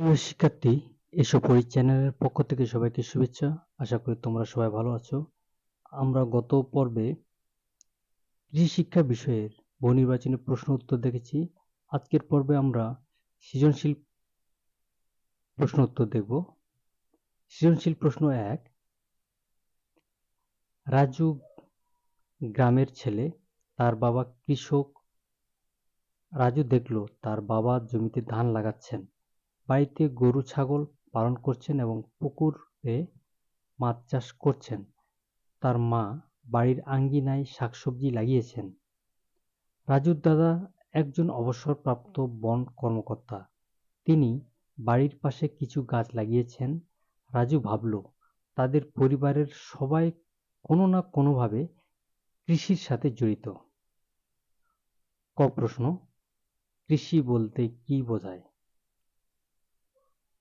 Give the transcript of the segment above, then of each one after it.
শিক্ষার্থী এসো পড়ি চ্যানেলের পক্ষ থেকে সবাইকে শুভেচ্ছা। আশা করি তোমরা সবাই ভালো আছো। আমরা গত পর্বে কৃষি শিক্ষা বিষয়ের বহুনির্বাচনী প্রশ্ন উত্তর দেখেছি। আজকের পর্বে আমরা সৃজনশীল প্রশ্ন উত্তর দেখব। সৃজনশীল প্রশ্ন এক, রাজু গ্রামের ছেলে, তার বাবা কৃষক। রাজু দেখল তার বাবা জমিতে ধান লাগাচ্ছেন। বাড়িতে গরু, ছাগল পালন করছেন এবং পুকুরে মাছ চাষ করছেন। তার মা বাড়ির আঙ্গিনায় শাকসবজি লাগিয়েছেন। রাজুর দাদা একজন অবসরপ্রাপ্ত বন কর্মকর্তা। তিনি বাড়ির পাশে কিছু গাছ লাগিয়েছেন। রাজু ভাবল, তাদের পরিবারের সবাই কোনো না কোনোভাবে কৃষির সাথে জড়িত। ক প্রশ্ন, কৃষি বলতে কি বোঝায়?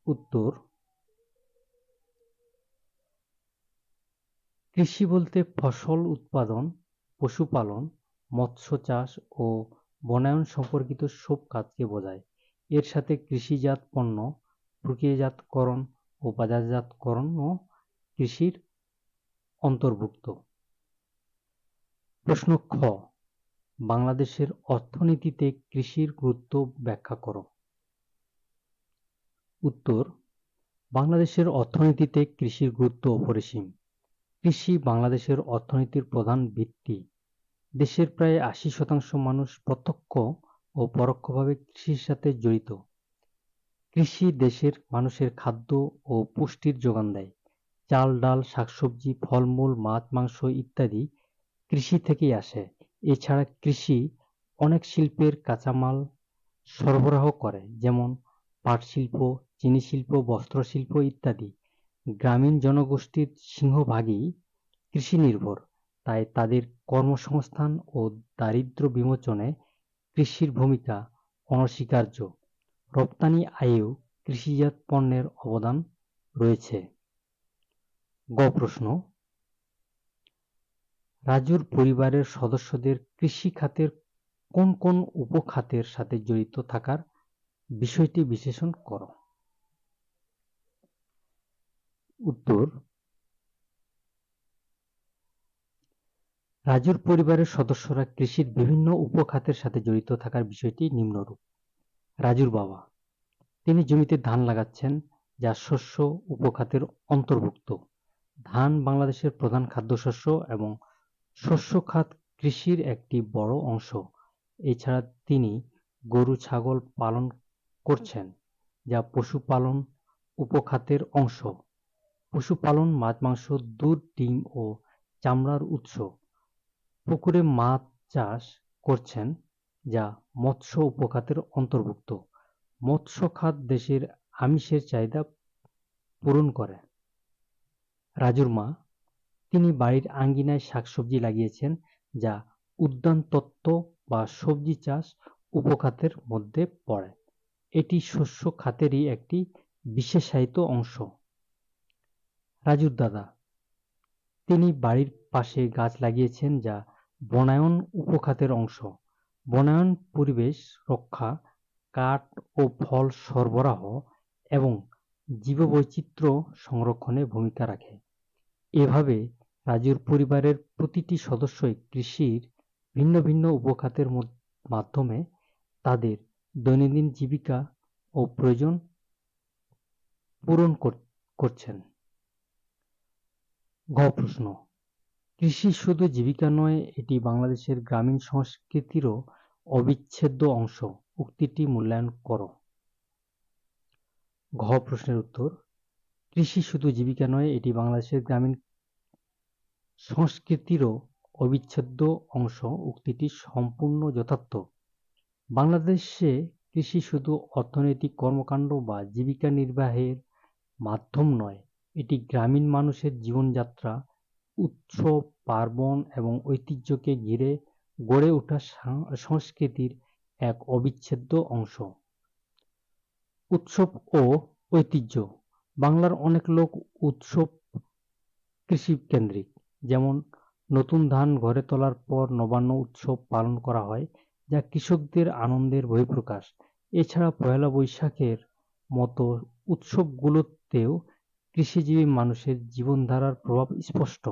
উত্তর, কৃষি বলতে ফসল উৎপাদন, পশুপালন, মৎস্য চাষ ও বনায়ন সম্পর্কিত সব কাজকে বোঝায়। এর সাথে কৃষিজাত পণ্য, প্রক্রিয়াজাতকরণ ও বাজারজাতকরণও কৃষির অন্তর্ভুক্ত। প্রশ্ন খ, বাংলাদেশের অর্থনীতিতে কৃষির গুরুত্ব ব্যাখ্যা করো। উত্তর, বাংলাদেশের অর্থনীতিতে কৃষির গুরুত্ব অপরিসীম। কৃষি বাংলাদেশের অর্থনীতির প্রধান ভিত্তি। দেশের প্রায় আশি শতাংশ মানুষ প্রত্যক্ষ ও পরোক্ষভাবে কৃষির সাথে জড়িত। কৃষি দেশের মানুষের খাদ্য ও পুষ্টির যোগান দেয়। চাল, ডাল, শাকসবজি, ফলমূল, মাছ, মাংস ইত্যাদি কৃষি থেকেই আসে। এছাড়া কৃষি অনেক শিল্পের কাঁচামাল সরবরাহ করে, যেমন পাট শিল্প চিনি শিল্প বস্ত্রশিল্প ইত্যাদি। গ্রামীণ জনগোষ্ঠীর সিংহভাগই কৃষি নির্ভর তাই তাদের কর্মসংস্থান ও দারিদ্র বিমোচনে কৃষির ভূমিকা অনস্বীকার্য। রপ্তানি আয়েও কৃষিজাত পণ্যের অবদান রয়েছে। গ প্রশ্ন। রাজুর পরিবারের সদস্যদের কৃষি খাতের কোন কোন উপখাতের সাথে জড়িত থাকার বিষয়টি বিশ্লেষণ করো। উত্তর, রাজুর পরিবারের সদস্যরা কৃষির বিভিন্ন উপখাতের সাথে জড়িত থাকার বিষয়টি নিম্নরূপ। রাজুর বাবা, তিনি জমিতে ধান লাগাচ্ছেন, যা শস্য উপখাতের অন্তর্ভুক্ত। ধান বাংলাদেশের প্রধান খাদ্যশস্য এবং শস্য খাত কৃষির একটি বড় অংশ। এছাড়া তিনি গরু, ছাগল পালন করছেন, যা পশুপালন উপখাতের অংশ। পশুপালন মাছ মাংস দুধ, ডিম ও চামড়ার উৎস। পুকুরে মাছ চাষ করছেন, যা মৎস্য উপখাতের অন্তর্ভুক্ত। মৎস্য খাত দেশের আমিষের চাহিদা পূরণ করে। রাজুর মা, তিনি বাড়ির আঙ্গিনায় শাকসবজি লাগিয়েছেন, যা উদ্যান তত্ত্ব বা সবজি চাষ উপখাতের মধ্যে পড়ে। এটি শস্য খাতেরই একটি বিশেষায়িত অংশ। রাজুর দাদা। তিনি বাড়ির পাশে গাছ লাগিয়েছেন যা বনায়ন উপখাতের অংশ। বনায়ন পরিবেশ রক্ষা, কাঠ ও ফল সরবরাহ এবং জীববৈচিত্র্য সংরক্ষণে ভূমিকা রাখে। এভাবে রাজুর পরিবারের প্রতিটি সদস্যই কৃষির ভিন্ন ভিন্ন উপখাতের মাধ্যমে তাদের দৈনন্দিন জীবিকা ও প্রয়োজন পূরণ করছেন। গ প্রশ্ন। কৃষি শুধু জীবিকা নয়, এটি বাংলাদেশের গ্রামীণ সংস্কৃতিরও অবিচ্ছেদ্য অংশ। উক্তিটি মূল্যায়ন করো। ঘ প্রশ্নের উত্তর, কৃষি শুধু জীবিকা নয়, এটি বাংলাদেশের গ্রামীণ সংস্কৃতিরও অবিচ্ছেদ্য অংশ। উক্তিটি সম্পূর্ণ যথার্থ। বাংলাদেশে কৃষি শুধু অর্থনৈতিক কর্মকাণ্ড বা জীবিকা নির্বাহের মাধ্যম নয় এটি গ্রামীণ মানুষের জীবনযাত্রা, উৎসব, পার্বণ এবং ঐতিহ্যকে ঘিরে গড়ে ওঠা সংস্কৃতির এক অবিচ্ছেদ্য অংশ। উৎসব ও ঐতিহ্য। বাংলার অনেক লোক উৎসব কৃষি কেন্দ্রিক যেমন, নতুন ধান ঘরে তোলার পর নবান্ন উৎসব পালন করা হয়, যা কৃষকদের আনন্দের বহিঃপ্রকাশ। এছাড়া পয়লা বৈশাখের মতো উৎসবগুলোতেও কৃষিজীবী মানুষের জীবনধারার প্রভাব স্পষ্ট।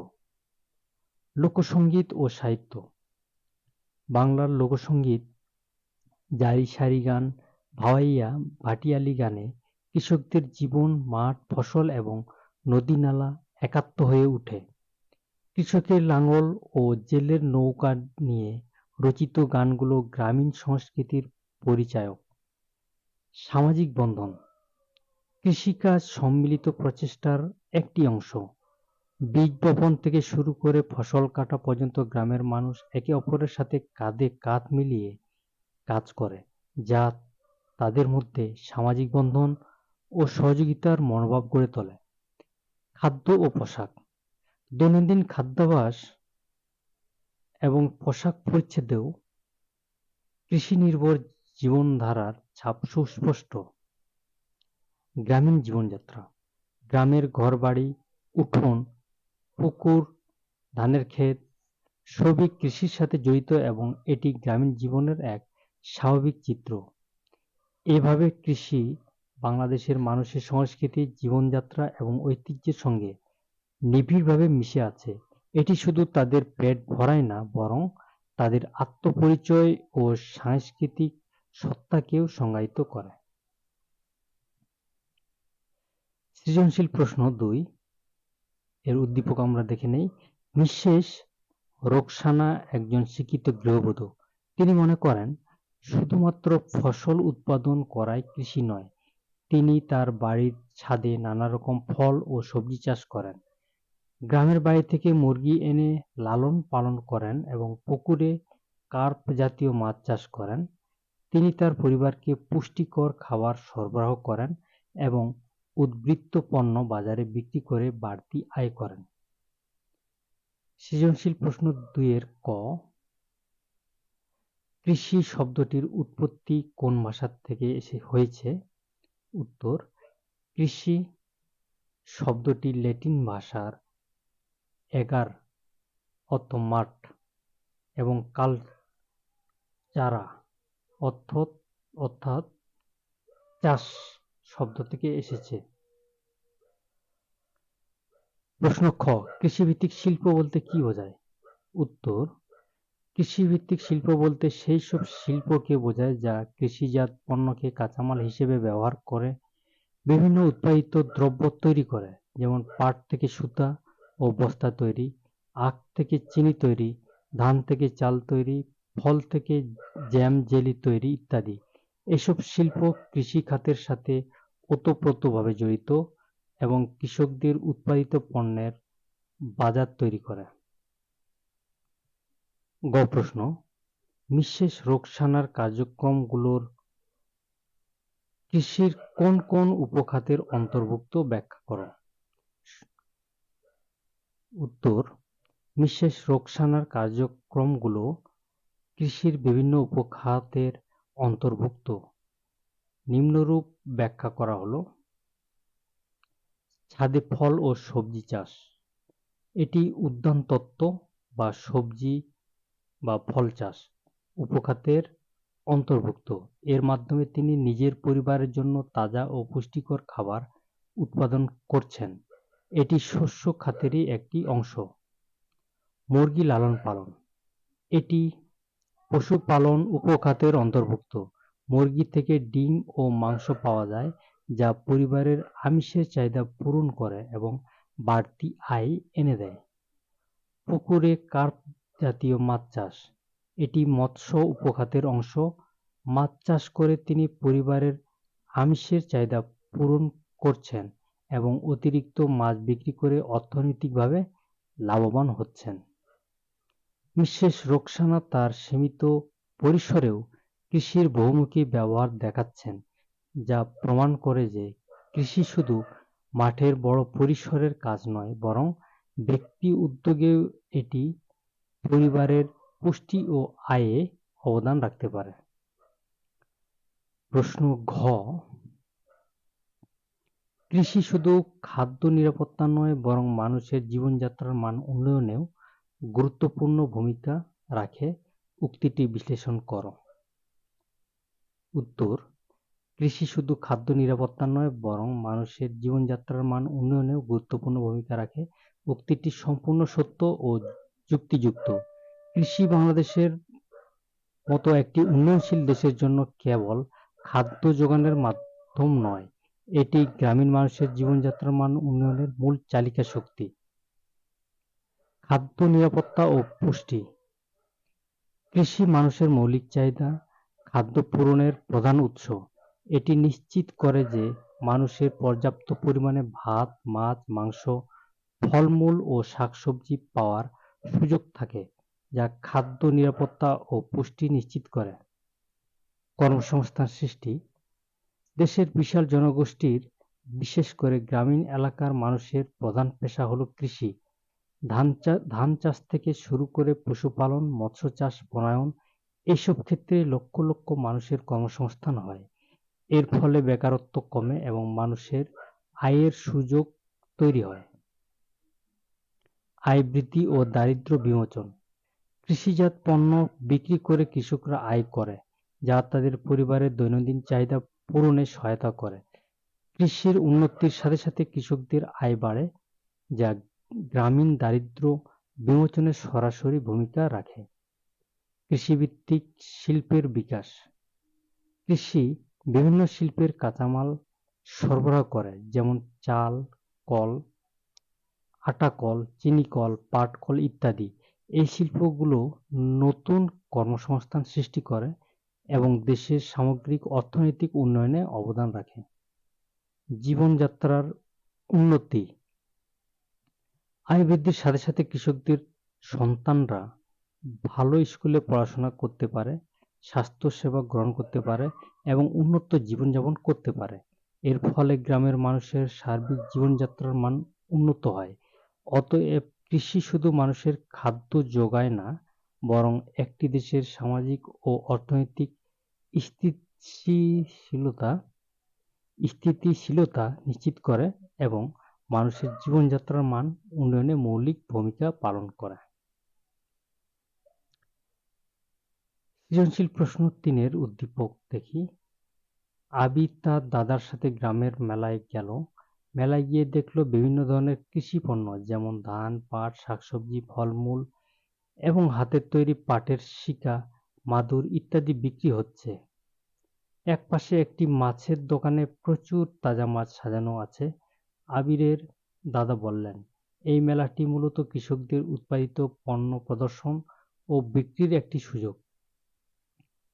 লোকসঙ্গীত ও সাহিত্য বাংলার লোকসঙ্গীত জারি সারি গান, ভাওয়াইয়া, ভাটিয়ালি গানে কৃষকদের জীবন, মাঠ, ফসল এবং নদী-নালা একাত্ম হয়ে উঠে। কৃষকের লাঙল ও জেলের নৌকা নিয়ে রচিত গানগুলো গ্রামীণ সংস্কৃতির পরিচায়ক। সামাজিক বন্ধন কৃষিকাজ সম্মিলিত প্রচেষ্টার একটি অংশ। বীজ বপন থেকে শুরু করে ফসল কাটা পর্যন্ত গ্রামের মানুষ একে অপরের সাথে কাঁধে কাঁধ মিলিয়ে কাজ করে, যা তাদের মধ্যে সামাজিক বন্ধন ও সহযোগিতার মনোভাব গড়ে তোলে। খাদ্য ও পোশাক দৈনন্দিন খাদ্যাভাস এবং পোশাক পরিচ্ছদেও কৃষি নির্ভর জীবনধারার ছাপ সুস্পষ্ট। গ্রামীণ জীবনযাত্রা গ্রামের ঘরবাড়ি, উঠোন, পুকুর, ধানের ক্ষেত সবই কৃষির সাথে জড়িত এবং এটি গ্রামীণ জীবনের এক স্বাভাবিক চিত্র। এভাবে কৃষি বাংলাদেশের মানুষের সংস্কৃতি, জীবনযাত্রা এবং ঐতিহ্যের সঙ্গে নিবিড়ভাবে মিশে আছে। এটি শুধু তাদের পেট ভরায় না, বরং তাদের আত্মপরিচয় ও সাংস্কৃতিক সত্তাকেও সংজ্ঞায়িত করে। সৃজনশীল প্রশ্ন দুই। এর উদ্দীপক আমরা দেখে নেই। নিঃশেষ রোকসানা একজন শিক্ষিত গৃহবধূ। তিনি মনে করেন, শুধুমাত্র ফসল উৎপাদন করাই কৃষি নয়, তিনি তার বাড়ির ছাদে নানা রকম ফল ও সবজি চাষ করেন। গ্রামের বাড়ি থেকে মুরগি এনে লালন পালন করেন এবং পুকুরে কার্প জাতীয় মাছ চাষ করেন। তিনি তার পরিবারকে পুষ্টিকর খাবার সরবরাহ করেন এবং উদ্বৃত্ত পণ্য বাজারে বিক্রি করে বাড়তি আয় করেন। সৃজনশীল প্রশ্ন দুইয়ের ক, কৃষি শব্দটির উৎপত্তি কোন ভাষা থেকে এসে হয়েছে? উত্তর, কৃষি শব্দটি ল্যাটিন ভাষার এগার অর্থ মাঠ এবং কাল চারা অর্থ অর্থাৎ চাষ শব্দ থেকে এসেছে। প্রশ্ন খ, কৃষিভিত্তিক শিল্প বলতে কি বোঝায়? উত্তর, কৃষিভিত্তিক শিল্প বলতে সেই সব শিল্পকে বোঝায় যা কৃষিজাত পণ্যকে কাঁচামাল হিসেবে ব্যবহার করে, বিভিন্ন উৎপাদিত দ্রব্য তৈরি করে, যেমন পাট থেকে সুতা ও বস্তা তৈরি, আখ থেকে চিনি তৈরি, ধান থেকে চাল তৈরি, ফল থেকে জ্যাম, জেলি তৈরি ইত্যাদি। এসব শিল্প কৃষি খাতের সাথে ওতপ্রোতভাবে জড়িত এবং কৃষকদের উৎপাদিত পণ্যের বাজার তৈরি করে। গ প্রশ্ন মিসেস রোকসানার কার্যক্রমগুলোর কৃষির কোন কোন উপখাতের অন্তর্ভুক্ত ব্যাখ্যা করো? উত্তর মিসেস রোকসানার কার্যক্রমগুলো কৃষির বিভিন্ন উপখাতের অন্তর্ভুক্ত। নিম্নরূপ ব্যাখ্যা করা হলো। ছাদে ফল ও সবজি চাষ। এটি উদ্যান তত্ত্ব বা সবজি বা ফল চাষ উপখাতের অন্তর্ভুক্ত। এর মাধ্যমে তিনি নিজের পরিবারের জন্য তাজা ও পুষ্টিকর খাবার উৎপাদন করছেন। এটি শস্য খাতেরই একটি অংশ। মুরগি লালন পালন। এটি পশুপালন উপখাতের অন্তর্ভুক্ত। মুরগি থেকে ডিম ও মাংস পাওয়া যায়, যা পরিবারের আমিষের চাহিদা পূরণ করে এবং বাড়তি আয় এনে দেয়। পুকুরে কার্প জাতীয় মাছ চাষ। এটি মৎস্য উপখাতের অংশ। মাছ চাষ করে তিনি পরিবারের আমিষের চাহিদা পূরণ করছেন এবং অতিরিক্ত মাছ বিক্রি করে অর্থনৈতিকভাবে লাভবান হচ্ছেন। মিসেস রোকসানা তার সীমিত পরিসরেও কৃষির বহুমুখী ব্যবহার দেখাচ্ছেন, যা প্রমাণ করে যে কৃষি শুধু মাঠের বড় পরিসরের কাজ নয়, বরং ব্যক্তি উদ্যোগে এটি পরিবারের পুষ্টি ও আয়ে অবদান রাখতে পারে। প্রশ্ন ঘ, কৃষি শুধু খাদ্য নিরাপত্তা নয়, বরং মানুষের জীবনযাত্রার মান উন্নয়নেও গুরুত্বপূর্ণ ভূমিকা রাখে। উক্তিটি বিশ্লেষণ করো। উত্তর, কৃষি শুধু খাদ্য নিরাপত্তা নয়, বরং মানুষের জীবনযাত্রার মান উন্নয়নেও গুরুত্বপূর্ণ ভূমিকা রাখে। উক্তিটি সম্পূর্ণ সত্য ও যুক্তিযুক্ত। কৃষি বাংলাদেশের মতো একটি উন্নয়নশীল দেশের জন্য কেবল খাদ্য যোগানের মাধ্যম নয়, এটি গ্রামীণ মানুষের জীবনযাত্রার মান উন্নয়নের মূল চালিকা শক্তি। খাদ্য নিরাপত্তা ও পুষ্টি। কৃষি মানুষের মৌলিক চাহিদা খাদ্য পূরণের প্রধান উৎস। এটি নিশ্চিত করে যে মানুষের পর্যাপ্ত পরিমাণে ভাত, মাছ, মাংস, ফলমূল ও শাকসবজি পাওয়ার সুযোগ থাকে, যা খাদ্য নিরাপত্তা ও পুষ্টি নিশ্চিত করে। কর্মসংস্থান সৃষ্টি। দেশের বিশাল জনগোষ্ঠীর, বিশেষ করে গ্রামীণ এলাকার মানুষের প্রধান পেশা হলো কৃষি। ধান চাষ ধান চাষ থেকে শুরু করে পশুপালন, মৎস্য চাষ বনায়ন এইসব ক্ষেত্রে লক্ষ লক্ষ মানুষের কর্মসংস্থান হয়। এর ফলে বেকারত্ব কমে এবং মানুষের আয়ের সুযোগ তৈরি হয়। আয় বৃদ্ধি ও দারিদ্র্য বিমোচন। কৃষিজাত পণ্য বিক্রি করে কৃষকরা আয় করে, যা তাদের পরিবারের দৈনন্দিন চাহিদা পূরণে সহায়তা করে। কৃষির উন্নতির সাথে সাথে কৃষকদের আয় বাড়ে, যা গ্রামীণ দারিদ্র্য বিমোচনে সরাসরি ভূমিকা রাখে। কৃষিভিত্তিক শিল্পের বিকাশ। কৃষি বিভিন্ন শিল্পের কাঁচামাল সরবরাহ করে, যেমন চাল, কল, আটা কল, চিনি কল, পাট কল ইত্যাদি। এই শিল্পগুলো নতুন কর্মসংস্থান সৃষ্টি করে এবং দেশের সামগ্রিক অর্থনৈতিক উন্নয়নে অবদান রাখে। জীবনযাত্রার উন্নতি। আয় বৃদ্ধির সাথে সাথে কৃষকদের সন্তানরা ভালো স্কুলে পড়াশোনা করতে পারে স্বাস্থ্য সেবা গ্রহণ করতে পারে এবং উন্নত জীবনযাপন করতে পারে। এর ফলে গ্রামের মানুষের সার্বিক জীবনযাত্রার মান উন্নত হয়। অতএব কৃষি শুধু মানুষের খাদ্য যোগায় না, বরং একটি দেশের সামাজিক ও অর্থনৈতিক স্থিতিশীলতা স্থিতিশীলতা নিশ্চিত করে এবং মানুষের জীবনযাত্রার মান উন্নয়নে মৌলিক ভূমিকা পালন করে। সৃজনশীল প্রশ্ন তিনের উদ্দীপক দেখি। আবির তার দাদার সাথে গ্রামের মেলায় গেল। মেলায় গিয়ে দেখল বিভিন্ন ধরনের কৃষি পণ্য, যেমন ধান, পাট, শাকসবজি, ফলমূল এবং হাতের তৈরি পাটের শিকা, মাদুর ইত্যাদি বিক্রি হচ্ছে। এক পাশে একটি মাছের দোকানে প্রচুর তাজা মাছ সাজানো আছে, আবিরের দাদা বললেন। এই মেলাটি মূলত কৃষকদের উৎপাদিত পণ্য প্রদর্শন ও বিক্রির একটি সুযোগ।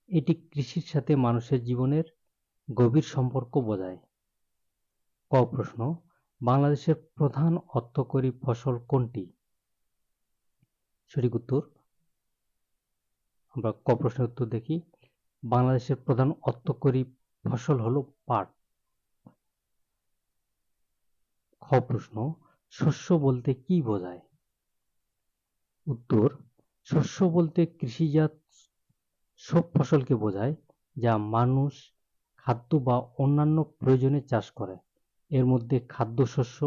এটি কৃষির সাথে মানুষের জীবনের গভীর সম্পর্ক বোঝায়। ক প্রশ্ন, বাংলাদেশের প্রধান অর্থকরী ফসল কোনটি? সঠিক উত্তর, আমরা ক প্রশ্নের উত্তর দেখি। বাংলাদেশের প্রধান অর্থকরী ফসল হলো পাট। খ প্রশ্ন, শস্য বলতে কি বোঝায়? উত্তর, শস্য বলতে কৃষিজাত সব ফসলকে বোঝায় যা মানুষ খাদ্য বা অন্যান্য প্রয়োজনে চাষ করে। এর মধ্যে খাদ্যশস্য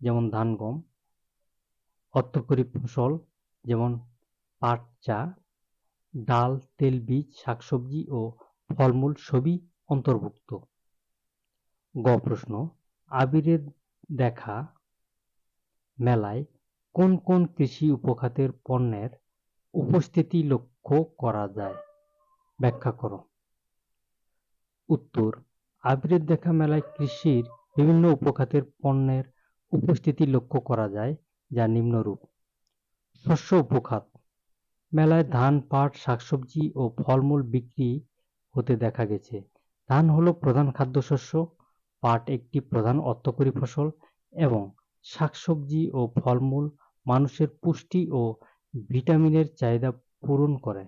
যেমন ধান গম অর্থকরী ফসল যেমন পাট, চা, ডাল তেলবীজ শাকসবজি ও ফলমূল সবই অন্তর্ভুক্ত। গ প্রশ্ন, আবিরের দেখা মেলায় কোন কোন কৃষি উপখাতের পণ্যের উপস্থিতি লক্ষ্য করা যায়? ব্যাখ্যা করো। উত্তর আবিরের দেখা মেলায় কৃষির বিভিন্ন উপখাতের পণ্যের উপস্থিতি লক্ষ্য করা যায়, যা নিম্নরূপ। শস্য উপখাত, মেলায় ধান, পাট, শাকসবজি ও ফলমূল বিক্রি হতে দেখা গেছে। ধান হলো প্রধান খাদ্যশস্য, পাট একটি প্রধান অর্থকরী ফসল এবং শাকসবজি ও ফলমূল মানুষের পুষ্টি ও ভিটামিনের চাহিদা পূরণ করে।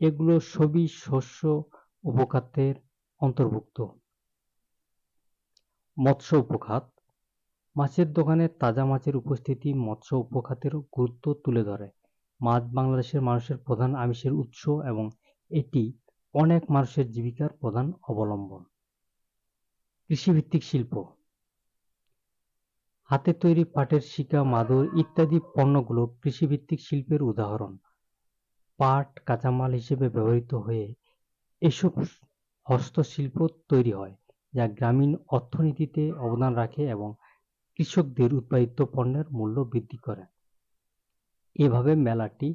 এগুলো সবই শস্য উপখাতের অন্তর্ভুক্ত। মৎস্য উপখাত মাছের দোকানে তাজা মাছের উপস্থিতি মৎস্য উপখাতের গুরুত্ব তুলে ধরে। মাছ বাংলাদেশের মানুষের প্রধান আমিষের উৎস এবং এটি অনেক মানুষের জীবিকার প্রধান অবলম্বন। কৃষিভিত্তিক শিল্প। হাতে তৈরি পাটের শিকা, মাদুর ইত্যাদি পণ্যগুলো কৃষিভিত্তিক শিল্পের উদাহরণ। পাট কাঁচামাল হিসেবে ব্যবহৃত হয়ে এসব হস্তশিল্প তৈরি হয়, যা গ্রামীণ অর্থনীতিতে অবদান রাখে এবং কৃষকদের উৎপাদিত পণ্যের মূল্য বৃদ্ধি করে। এভাবে মেলাটি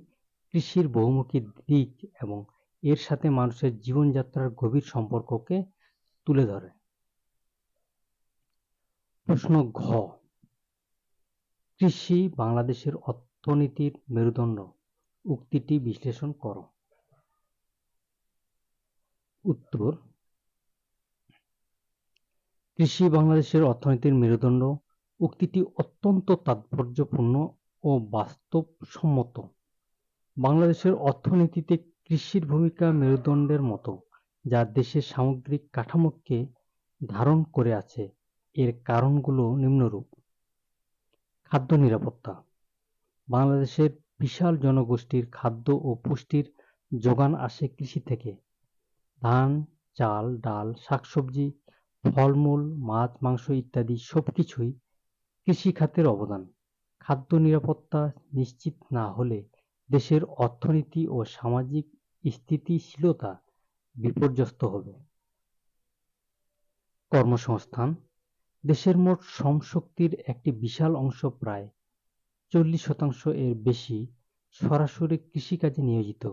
কৃষির বহুমুখী দিক এবং এর সাথে মানুষের জীবনযাত্রার গভীর সম্পর্ককে তুলে ধরে। প্রশ্ন ঘ, কৃষি বাংলাদেশের অর্থনীতির মেরুদণ্ড। উক্তিটি বিশ্লেষণ করো। উত্তর, কৃষি বাংলাদেশের অর্থনীতির মেরুদণ্ড। উক্তিটি অত্যন্ত তাৎপর্যপূর্ণ ও বাস্তবসম্মত। বাংলাদেশের অর্থনীতিতে কৃষির ভূমিকা মেরুদণ্ডের মতো, যা দেশের সামগ্রিক কাঠামোকে ধারণ করে আছে। এর কারণগুলো নিম্নরূপ। খাদ্য নিরাপত্তা। বাংলাদেশের বিশাল জনগোষ্ঠীর খাদ্য ও পুষ্টির যোগান আসে কৃষি থেকে। ধান, চাল, ডাল, শাকসবজি, ফলমূল, মাছ, মাংস ইত্যাদি সবকিছুই কৃষি খাতের অবদান। খাদ্য নিরাপত্তা নিশ্চিত না হলে দেশের অর্থনীতি ও সামাজিক স্থিতিশীলতা বিপর্যস্ত হবে। কর্মসংস্থান। দেশের মোট শ্রমশক্তির একটি বিশাল অংশ প্রায় চল্লিশ শতাংশ এর বেশি সরাসরি কৃষিকাজে নিয়োজিত।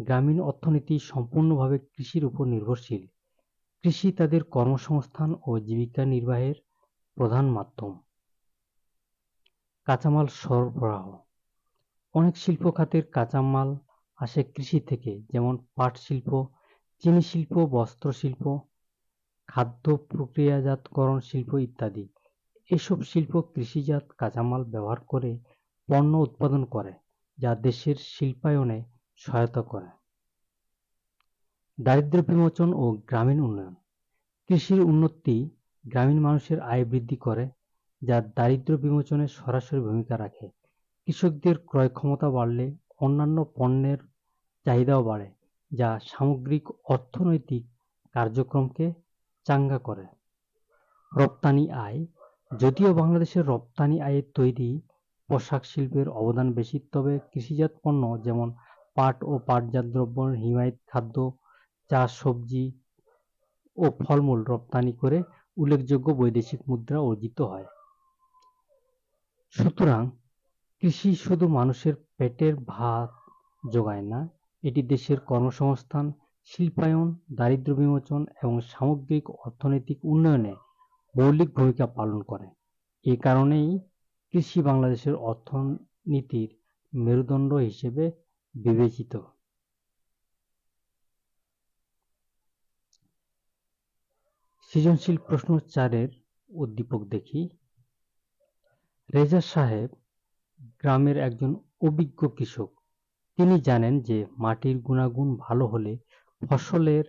গ্রামীণ অর্থনীতি সম্পূর্ণভাবে কৃষির উপর নির্ভরশীল। কৃষি তাদের কর্মসংস্থান ও জীবিকা নির্বাহের প্রধান মাধ্যম। কাঁচামাল সরবরাহ। অনেক শিল্প খাতের কাঁচামাল আসে কৃষি থেকে, যেমন পাট শিল্প, চিনি শিল্প, বস্ত্র শিল্প, খাদ্য প্রক্রিয়াজাতকরণ শিল্প ইত্যাদি। এসব শিল্প কৃষিজাত কাঁচামাল ব্যবহার করে পণ্য উৎপাদন করে, যা দেশের শিল্পায়নে সহায়তা করে। দারিদ্র্য বিমোচন ও গ্রামীণ উন্নয়ন। কৃষির উন্নতি গ্রামীণ মানুষের আয় বৃদ্ধি করে, যা দারিদ্র্য বিমোচনে সরাসরি ভূমিকা রাখে। কৃষকদের ক্রয় ক্ষমতা বাড়লে অন্যান্য পণ্যের চাহিদাও বাড়ে, যা সামগ্রিক অর্থনৈতিক কার্যক্রমকে চাঙ্গা করে। রপ্তানি আয় যদিও বাংলাদেশের রপ্তানি আয়ের তৈরি পোশাক শিল্পের অবদান বেশি, তবে কৃষিজাত পণ্য যেমন পাট ও পাটজাত দ্রব্য হিমায়িত খাদ্য, চা, সবজি ও ফলমূল রপ্তানি করে উল্লেখযোগ্য বৈদেশিক মুদ্রা অর্জিত হয়। সুতরাং কৃষি শুধু মানুষের পেটের ভাত যোগায় না, এটি দেশের কর্মসংস্থান, শিল্পায়ন, দারিদ্র্য বিমোচন এবং সামগ্রিক অর্থনৈতিক উন্নয়নে মৌলিক ভূমিকা পালন করে। এ কারণেই কৃষি বাংলাদেশের অর্থনীতির মেরুদণ্ড হিসেবে বিবেচিত। সৃজনশীল প্রশ্ন চারের উদ্দীপক দেখি। রেজা সাহেব গ্রামের একজন অভিজ্ঞ কৃষক। তিনি জানেন যে মাটির গুণাগুণ ভালো হলে ফসলের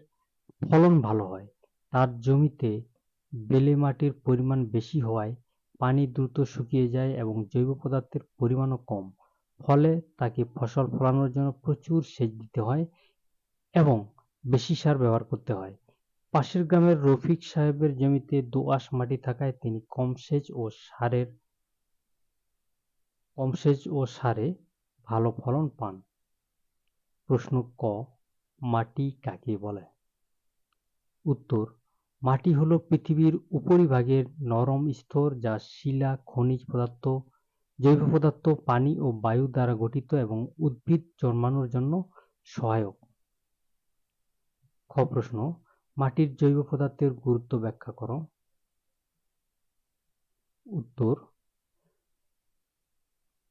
ফলন ভালো হয়। তার জমিতে বেলে মাটির পরিমাণ বেশি হওয়ায় পানি দ্রুত শুকিয়ে যায় এবং জৈব পদার্থের পরিমাণও কম। ফলে তাকে ফসল ফলানোর জন্য প্রচুর সেচ দিতে হয় এবং বেশি সার ব্যবহার করতে হয়। পাশের গ্রামের রফিক সাহেবের জমিতে দোআঁশ মাটি থাকায় তিনি কম সেচ ও সারের, কম সেচ ও সারে ভালো ফলন পান। প্রশ্ন ক, মাটি কাকে বলে? উত্তর মাটি হলো পৃথিবীর উপরিভাগের নরম স্তর যা শিলা, খনিজ পদার্থ, জৈব পদার্থ, পানি ও বায়ু দ্বারা গঠিত এবং উদ্ভিদ জন্মানোর জন্য সহায়ক। খ প্রশ্ন, মাটির জৈব পদার্থের গুরুত্ব ব্যাখ্যা করো। উত্তর,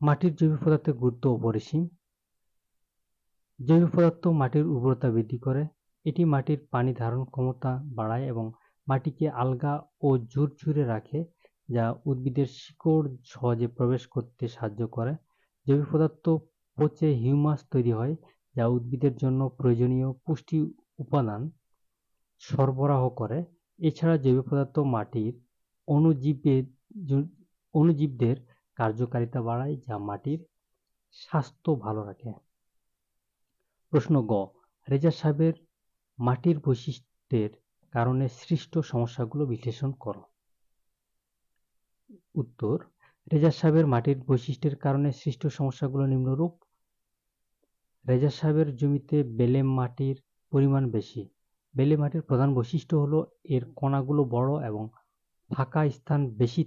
মাটির জৈব পদার্থের গুরুত্ব অপরিসীম। জৈব পদার্থ মাটির উর্বরতা বৃদ্ধি করে এটি মাটির পানি ধারণ ক্ষমতা বাড়ায় এবং মাটিকে আলগা ও ঝুরঝুরে রাখে, যা উদ্ভিদের শিকড় সহজে প্রবেশ করতে সাহায্য করে। জৈব পদার্থ পচে হিউমাস তৈরি হয়, যা উদ্ভিদের জন্য প্রয়োজনীয় পুষ্টি উপাদান সরবরাহ করে। এছাড়া জৈব পদার্থ মাটির অণুজীবের অণুজীবদের কার্যকারিতা বাড়ায়, যা মাটির স্বাস্থ্য ভালো রাখে। প্রশ্ন গ রেজা সাহেবের মাটির বৈশিষ্ট্যের কারণে সৃষ্ট সমস্যাগুলো বিশ্লেষণ করো। উত্তর রেজা সাহেবের মাটির বৈশিষ্ট্যের কারণে সৃষ্ট সমস্যাগুলো নিম্নরূপ। রেজা সাহেবের জমিতে বেলে মাটির পরিমাণ বেশি। বেলে মাটির প্রধান বৈশিষ্ট্য হলো এর কণাগুলো বড় এবং ফাঁকা স্থান বেশি।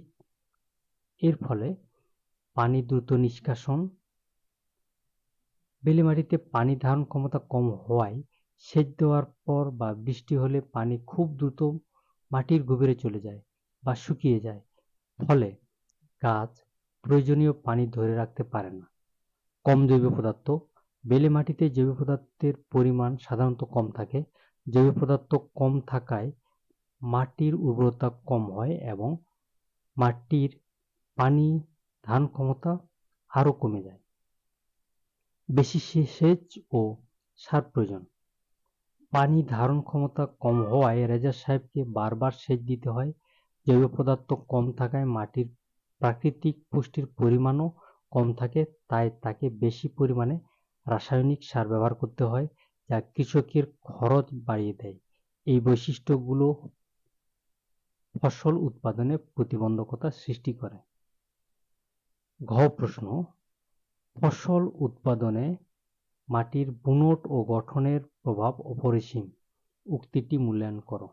এর ফলে পানি দ্রুত নিষ্কাশন। বেলে মাটিতে পানি ধারণ ক্ষমতা কম হওয়ায় সেচ দেওয়ার পর বা বৃষ্টি হলে পানি খুব দ্রুত মাটির গভীরে চলে যায় বা শুকিয়ে যায়। ফলে গাছ প্রয়োজনীয় পানি ধরে রাখতে পারে না। কম জৈব পদার্থ, বেলে মাটিতে জৈব পদার্থের পরিমাণ সাধারণত কম থাকে। জৈব পদার্থ কম থাকায় মাটির উর্বরতা কম হয় এবং মাটির পানি ধারণ ক্ষমতা আরও কমে যায়। বেশি সেচ ও সার প্রয়োজন। পানি ধারণ ক্ষমতা কম হওয়ায় রেজা সাহেবকে বারবার সেচ দিতে হয়। জৈব পদার্থ কম থাকায় মাটির প্রাকৃতিক পুষ্টির পরিমাণও কম থাকে, তাই তাকে বেশি পরিমাণে রাসায়নিক সার ব্যবহার করতে হয়, যা কৃষকের খরচ বাড়িয়ে দেয়। এই বৈশিষ্ট্যগুলো ফসল উৎপাদনে প্রতিবন্ধকতা সৃষ্টি করে। ঘ প্রশ্ন, ফসল উৎপাদনে মাটির বুনট ও গঠনের প্রভাব অপরিসীম। উক্তিটি মূল্যায়ন করো।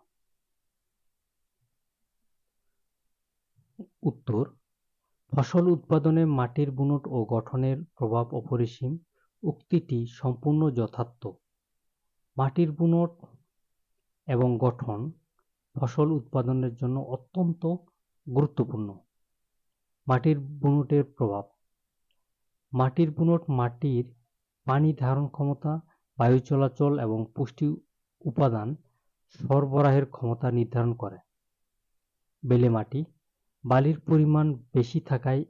উত্তর, ফসল উৎপাদনে মাটির বুনট ও গঠনের প্রভাব অপরিসীম। উক্তিটি সম্পূর্ণ যথার্থ। মাটির বুনট এবং গঠন ফসল উৎপাদনের জন্য অত্যন্ত গুরুত্বপূর্ণ। মাটির বুনটের প্রভাব। মাটির বুনট মাটির পানি ধারণ ক্ষমতা, বায়ু চলাচল এবং পুষ্টি উপাদান সরবরাহের ক্ষমতা নির্ধারণ করে। বেলে মাটি, বালির পরিমাণ বেশি থাকায়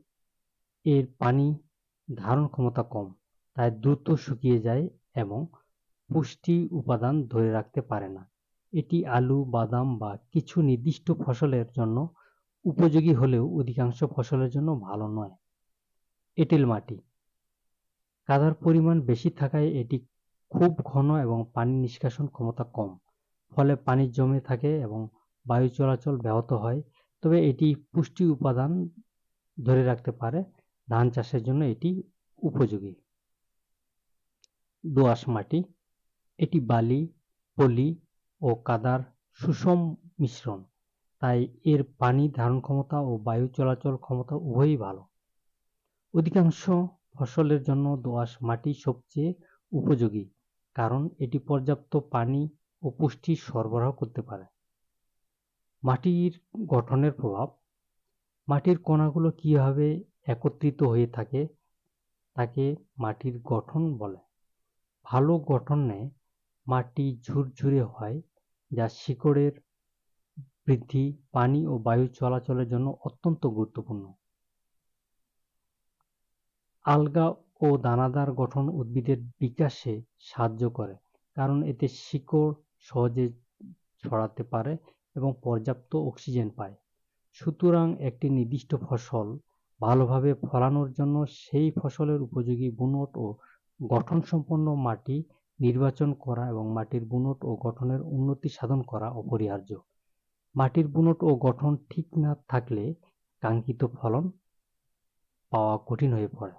এর পানি ধারণ ক্ষমতা কম, তাই দ্রুত শুকিয়ে যায় এবং পুষ্টি উপাদান ধরে রাখতে পারে না। এটি আলু, বাদাম বা কিছু নির্দিষ্ট ফসলের জন্য উপযোগী হলেও অধিকাংশ ফসলের জন্য ভালো নয়। এঁটেল মাটি কাদার পরিমাণ বেশি থাকায় এটি খুব ঘন এবং পানি নিষ্কাশন ক্ষমতা কম। ফলে পানি জমে থাকে এবং বায়ু চলাচল ব্যাহত হয়। তবে এটি পুষ্টি উপাদান ধরে রাখতে পারে। ধান চাষের জন্য এটি উপযোগী। দোআঁশ মাটি। এটি বালি, পলি ও কাদার সুষম মিশ্রণ। তাই এর পানি ধারণ ক্ষমতা ও বায়ু চলাচল ক্ষমতা উভয়ই ভালো। অধিকাংশ ফসলের জন্য দোআঁশ মাটি সবচেয়ে উপযোগী, কারণ এটি পর্যাপ্ত পানি ও পুষ্টি সরবরাহ করতে পারে। মাটির গঠনের প্রভাব, মাটির কণাগুলো কীভাবে একত্রিত হয়ে থাকে তাকে মাটির গঠন বলে। ভালো গঠনে মাটি ঝুরঝুরে হয়, যা শিকড়ের বৃদ্ধি, পানি ও বায়ু চলাচলের জন্য অত্যন্ত গুরুত্বপূর্ণ। আলগা ও দানাদার গঠন উদ্ভিদের বিকাশে সাহায্য করে, কারণ এতে শিকড় সহজে ছড়াতে পারে এবং পর্যাপ্ত অক্সিজেন পায়। সুতরাং একটি নির্দিষ্ট ফসল ভালোভাবে ফলানোর জন্য সেই ফসলের উপযোগী বুনট ও গঠনসম্পন্ন মাটি নির্বাচন করা এবং মাটির বুনট ও গঠনের উন্নতি সাধন করা অপরিহার্য। মাটির বুনট ও গঠন ঠিক না থাকলে কাঙ্ক্ষিত ফলন পাওয়া কঠিন হয়ে পড়ে।